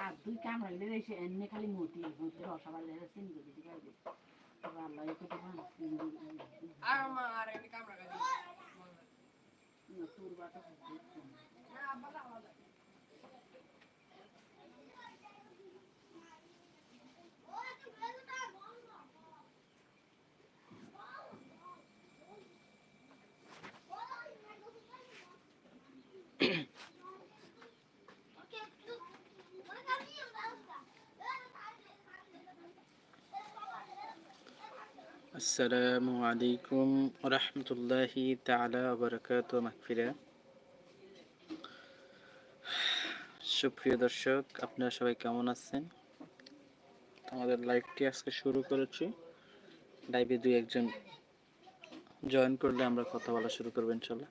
আর দুই কামড়া গেলে এসে এমনি খালি মতি মতি রসাবার চিনি করে দিতে পারবে তোর বাটা আসসালামু আলাইকুম রহমতুল্লাহি তালা বরকাত মাহফিরা সুপ্রিয় দর্শক, আপনারা সবাই কেমন আছেন? আমাদের লাইভটি আজকে শুরু করেছি। লাইভে দুই একজন জয়েন করলে আমরা কথা বলা শুরু করবেন ইনশাল্লাহ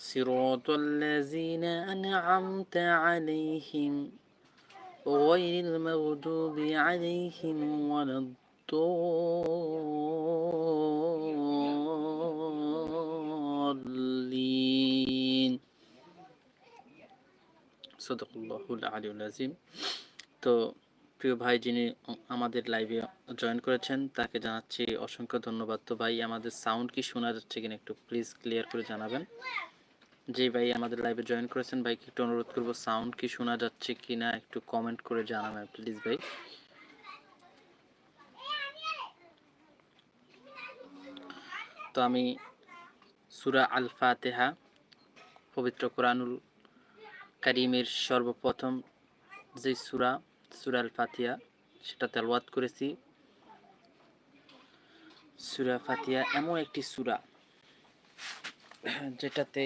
صراط الذين أنعمت عليهم غير المغضوب عليهم ولا الضالين صدق الله العلي العظيم তো প্রিয় ভাই যিনি আমাদের লাইভে জয়েন করেছেন তাকে জানাচ্ছি অসংখ্য ধন্যবাদ তো ভাই আমাদের সাউন্ড কি শোনা যাচ্ছে কিনা একটু প্লিজ ক্লিয়ার করে জানাবেন যে ভাই, আমাদের লাইভে জয়েন করেছেন। ভাইকে একটু অনুরোধ করব সাউন্ড কি শোনা যাচ্ছে কি না একটু কমেন্ট করে জানাবেন প্লিজ ভাই। তো আমি সুরা আল ফাতেহা পবিত্র কোরআনুল কারিমের সর্বপ্রথম যে সুরা সুরা আল ফাতিহা সেটা তেলওয়াত করেছি। সুরা ফাতিহা এমন একটি সুরা, যেটাতে